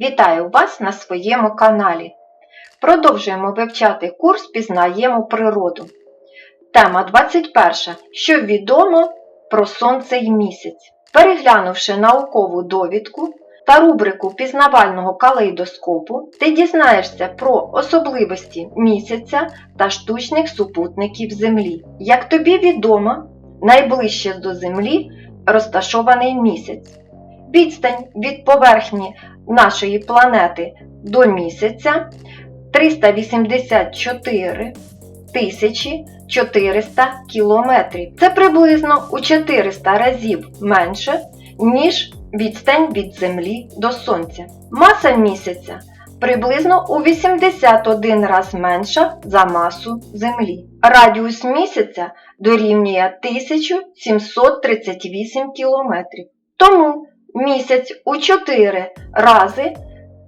Вітаю вас на своєму каналі. Продовжуємо вивчати курс Пізнаємо природу. Тема 21. Що відомо про Сонце і місяць. Переглянувши наукову довідку та рубрику пізнавального калейдоскопу, ти дізнаєшся про особливості місяця та штучних супутників Землі. Як тобі відомо, найближче до Землі розташований місяць. Відстань від поверхні нашої планети до місяця 384 тисячі 400 кілометрів. Це приблизно у 400 разів менше, ніж відстань від Землі до Сонця. Маса місяця приблизно у 81 раз менша за масу Землі. Радіус місяця дорівнює 1738 кілометрів. Тому місяць у 4 рази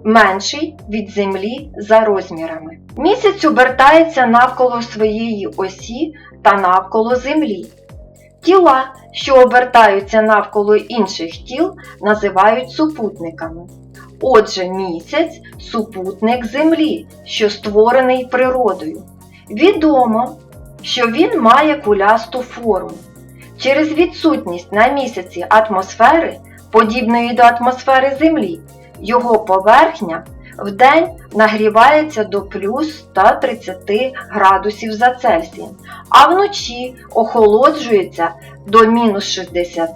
менший від Землі за розмірами. Місяць обертається навколо своєї осі та навколо Землі. Тіла, що обертаються навколо інших тіл, називають супутниками. Отже, місяць супутник Землі, що створений природою. Відомо, що він має кулясту форму. Через відсутність на місяці атмосфери, подібної до атмосфери Землі, його поверхня вдень нагрівається до плюс 130 градусів за Цельсієм, а вночі охолоджується до мінус 60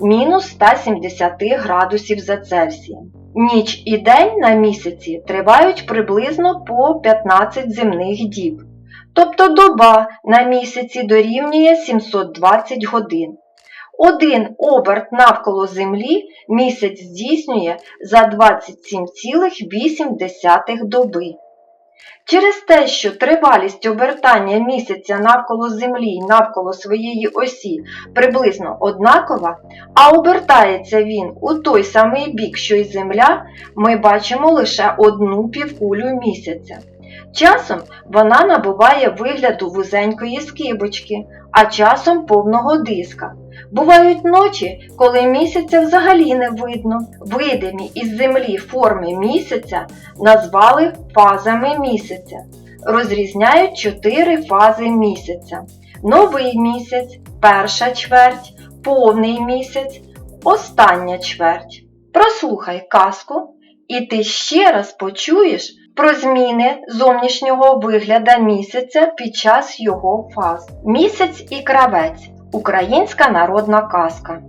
мінус 170 градусів за Цельсієм. Ніч і день на місяці тривають приблизно по 15 земних діб. Тобто доба на місяці дорівнює 720 годин. Один оберт навколо Землі місяць здійснює за 27,8 доби. Через те, що тривалість обертання місяця навколо Землі і навколо своєї осі приблизно однакова, а обертається він у той самий бік, що й Земля, ми бачимо лише одну півкулю місяця. Часом вона набуває вигляду вузенької скибочки, а часом повного диска. Бувають ночі, коли місяця взагалі не видно. Видимі із землі форми місяця назвали фазами місяця. Розрізняють чотири фази місяця: новий місяць, перша чверть, повний місяць, остання чверть. Прослухай казку, і ти ще раз почуєш про зміни зовнішнього вигляда місяця під час його фаз. Місяць і кравець. Українська народна казка.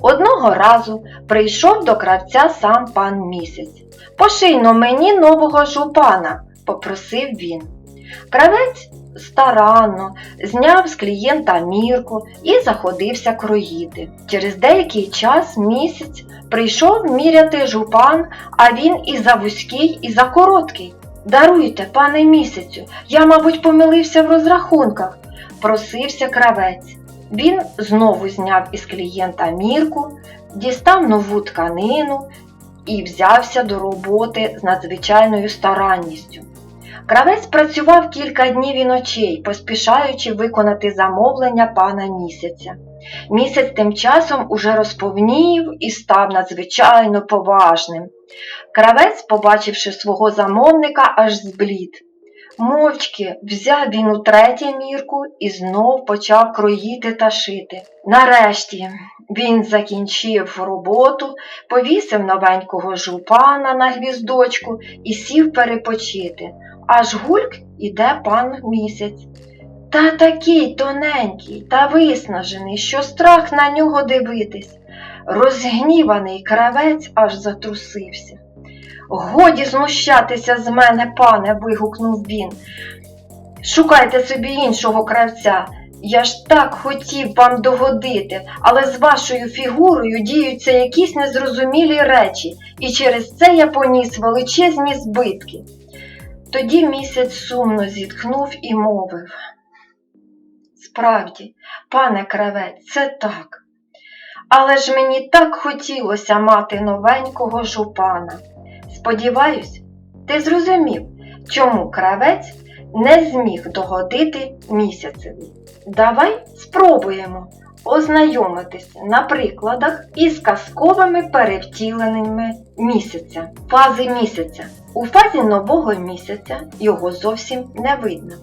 Одного разу прийшов до кравця сам пан місяць. Пошийно мені нового жупана, попросив він. Кравець старанно зняв з клієнта мірку і заходився кроїти. Через деякий час місяць прийшов міряти жупан, а він і за вузький, і за короткий. Даруйте, пане місяцю, я, мабуть, помилився в розрахунках, просився кравець. Він знову зняв із клієнта мірку, дістав нову тканину і взявся до роботи з надзвичайною старанністю. Кравець працював кілька днів і ночей, поспішаючи виконати замовлення пана місяця. Місяць тим часом уже розповнів і став надзвичайно поважним. Кравець, побачивши свого замовника, аж зблід. Мовчки взяв він у третє мірку і знов почав кроїти та шити. Нарешті він закінчив роботу, повісив новенького жупана на гвіздочку і сів перепочити. Аж гульк іде пан місяць. Та такий тоненький та виснажений, що страх на нього дивитись. Розгніваний кравець аж затрусився. Годі знущатися з мене, пане, вигукнув він. Шукайте собі іншого кравця. Я ж так хотів вам догодити, але з вашою фігурою діються якісь незрозумілі речі, і через це я поніс величезні збитки. Тоді місяць сумно зітхнув і мовив. Справді, пане кравець, це так. Але ж мені так хотілося мати новенького жупана. Сподіваюсь, ти зрозумів, чому кравець не зміг догодити місяцеві. Давай спробуємо ознайомитися на прикладах із казковими перевтіленими місяця. Фази місяця. У фазі нового місяця його зовсім не видно.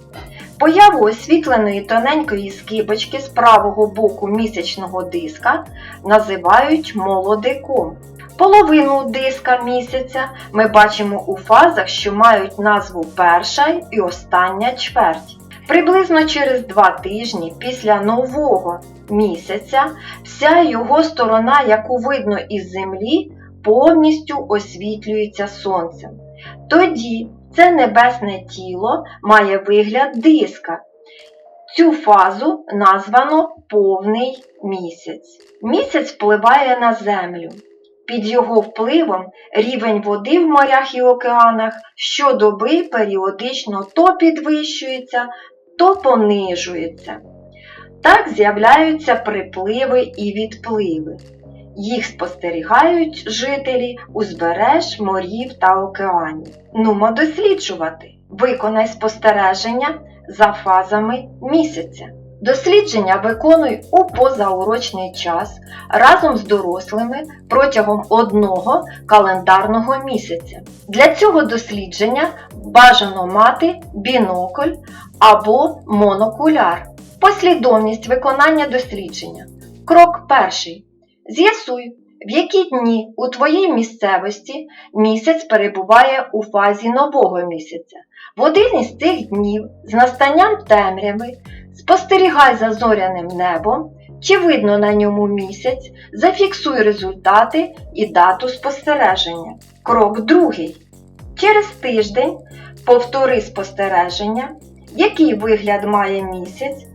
Появу освітленої тоненької скибочки з правого боку місячного диска називають молодиком. Половину диска місяця ми бачимо у фазах, що мають назву перша і остання чверть. Приблизно через два тижні після нового місяця вся його сторона, яку видно із землі, повністю освітлюється сонцем. Тоді це небесне тіло має вигляд диска. Цю фазу названо повний місяць. Місяць впливає на землю. Під його впливом рівень води в морях і океанах щодоби періодично то підвищується, то понижується. Так з'являються припливи і відпливи. Їх спостерігають жителі узбереж, морів та океанів. Нумо досліджувати. Виконай спостереження за фазами місяця. Дослідження виконуй у позаурочний час разом з дорослими протягом одного календарного місяця. Для цього дослідження бажано мати бінокль або монокуляр. Послідовність виконання дослідження. Крок перший. З'ясуй, в які дні у твоїй місцевості місяць перебуває у фазі нового місяця. В один із цих днів з настанням темряви спостерігай за зоряним небом, чи видно на ньому місяць, зафіксуй результати і дату спостереження. Крок другий. Через тиждень повтори спостереження, який вигляд має місяць,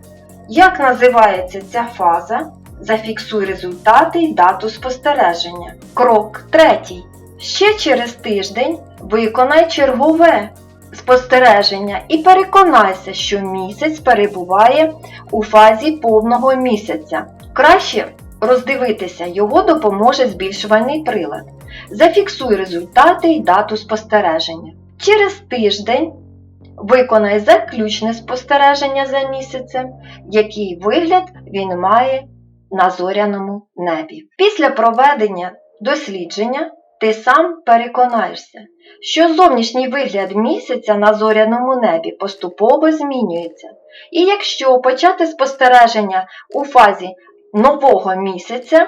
як називається ця фаза, зафіксуй результати й дату спостереження. Крок третій. Ще через тиждень виконай чергове спостереження і переконайся, що місяць перебуває у фазі повного місяця. Краще роздивитися його допоможе збільшувальний прилад. Зафіксуй результати й дату спостереження. Через тиждень виконай заключне спостереження за місяцем, який вигляд він має на зоряному небі. Після проведення дослідження ти сам переконаєшся, що зовнішній вигляд місяця на зоряному небі поступово змінюється. І якщо почати спостереження у фазі нового місяця,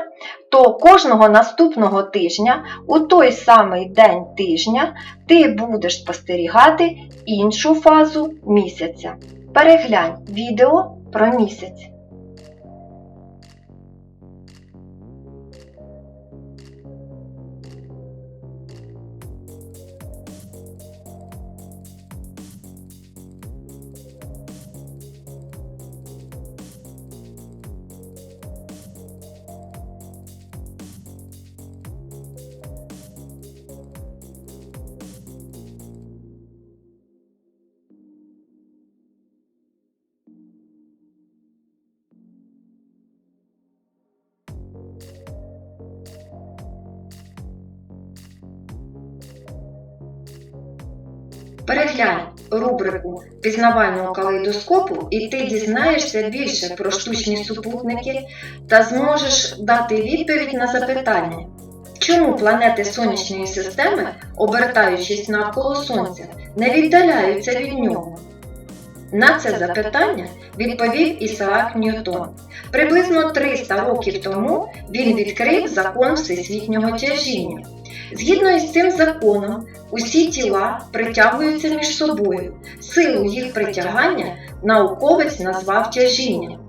то кожного наступного тижня у той самий день тижня ти будеш спостерігати іншу фазу місяця. Переглянь відео про місяць. Переглянь рубрику пізнавального калейдоскопу і ти дізнаєшся більше про штучні супутники та зможеш дати відповідь на запитання, чому планети Сонячної системи, обертаючись навколо Сонця, не віддаляються від нього. На це запитання відповів Ісаак Ньютон. Приблизно 300 років тому він відкрив закон всесвітнього тяжіння. Згідно із цим законом, усі тіла притягуються між собою. Силу їх притягання науковець назвав тяжінням.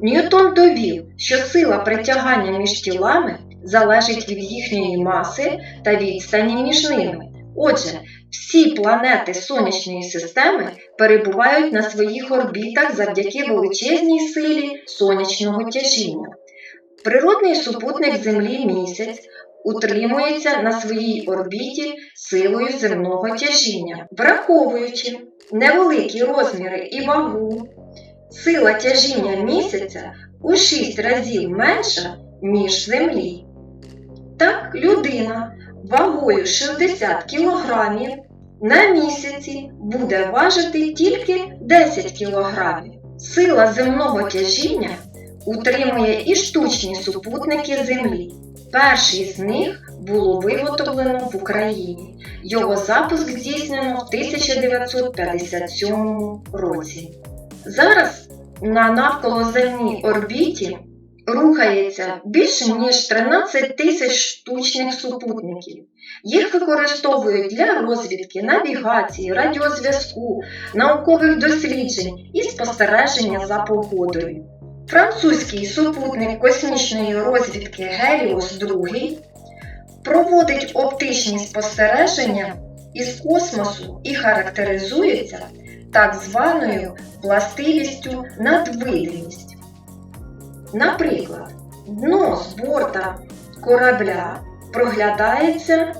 Ньютон довів, що сила притягання між тілами залежить від їхньої маси та відстані між ними. Отже, всі планети Сонячної системи перебувають на своїх орбітах завдяки величезній силі сонячного тяжіння. Природний супутник Землі місяць утримується на своїй орбіті силою земного тяжіння, враховуючи невеликі розміри і вагу. Сила тяжіння місяця у 6 разів менша, ніж Землі. Так, людина вагою 60 кг на місяці буде важити тільки 10 кг. Сила земного тяжіння утримує і штучні супутники Землі. Перший з них було виготовлено в Україні. Його запуск здійснено в 1957 році. Зараз на навколоземній орбіті рухається більше ніж 13 тисяч штучних супутників. Їх використовують для розвідки, навігації, радіозв'язку, наукових досліджень і спостереження за погодою. Французький супутник космічної розвідки Геліос 2 проводить оптичні спостереження із космосу і характеризується так званою властивістю надвидимість. Наприклад, дно з борта корабля проглядається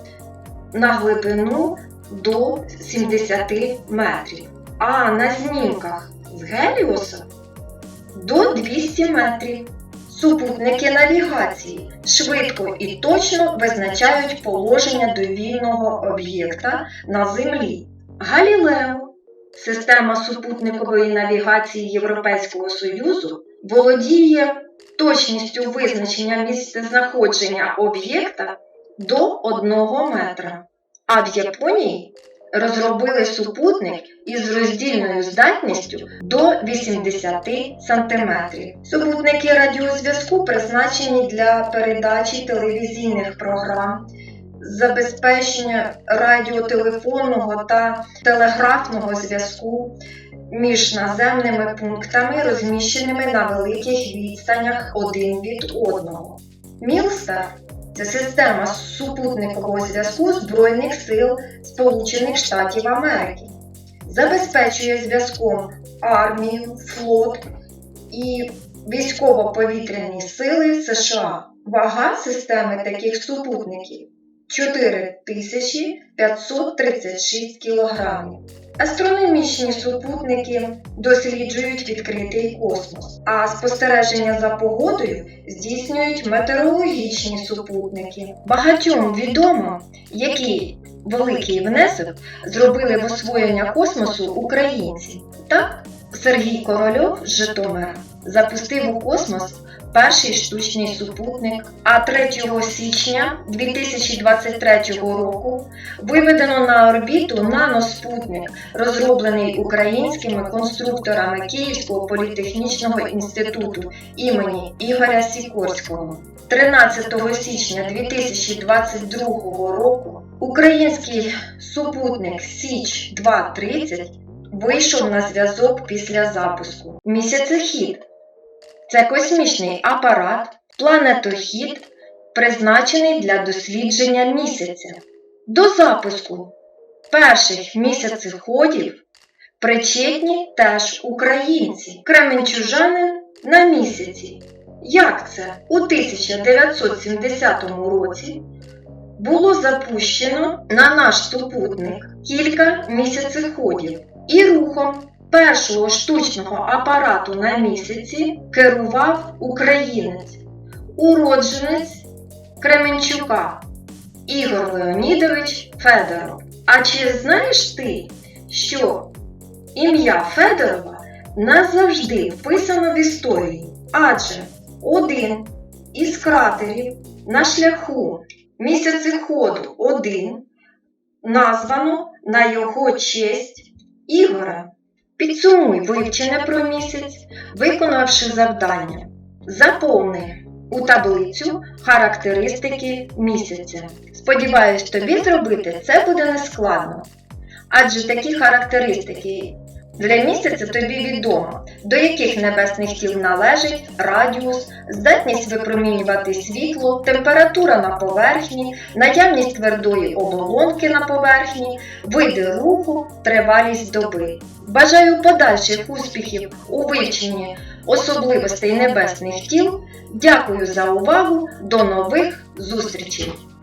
на глибину до 70 метрів, а на знімках з Геліоса до 200 метрів. Супутники навігації швидко і точно визначають положення довільного об'єкта на Землі. Галілео система супутникової навігації Європейського Союзу володіє точністю визначення місцезнаходження об'єкта до 1 метра. А в Японії розробили супутник із роздільною здатністю до 80 см. Супутники радіозв'язку призначені для передачі телевізійних програм, забезпечення радіотелефонного та телеграфного зв'язку між наземними пунктами, розміщеними на великих відстанях один від одного. Мілстар це система супутникового зв'язку Збройних сил Сполучених Штатів Америки. Забезпечує зв'язком армію, флот і військово-повітряні сили США. Вага системи таких супутників 4536 кг. Астрономічні супутники досліджують відкритий космос, а спостереження за погодою здійснюють метеорологічні супутники. Багатьом відомо, який великий внесок зробили в освоєння космосу українці. Так, Сергій Корольов з Житомира запустив у космос перший штучний супутник, а 3 січня 2023 року виведено на орбіту наноспутник, розроблений українськими конструкторами Київського політехнічного інституту імені Ігоря Сікорського. 13 січня 2022 року український супутник Січ 230 вийшов на зв'язок після запуску. Місяцехід це космічний апарат, планетохід, призначений для дослідження місяця. До запуску перших місяцеходів причетні теж українці, кременчужанин на місяці. Як це у 1970 році було запущено на наш супутник кілька місяцеходів і рухом першого штучного апарату на місяці керував українець, уродженець Кременчука Ігор Леонідович Федоров. А чи знаєш ти, що ім'я Федорова назавжди вписано в історії? Адже один із кратерів на шляху місяцеходу 1 названо на його честь Ігора. Підсумуй вивчене про місяць, виконавши завдання. Заповни у таблицю характеристики місяця. Сподіваюсь, тобі зробити це буде нескладно. Адже такі характеристики для місяця тобі відомо, до яких небесних тіл належить радіус, здатність випромінювати світло, температура на поверхні, наявність твердої оболонки на поверхні, види руху, тривалість доби. Бажаю подальших успіхів у вивченні особливостей небесних тіл. Дякую за увагу. До нових зустрічей!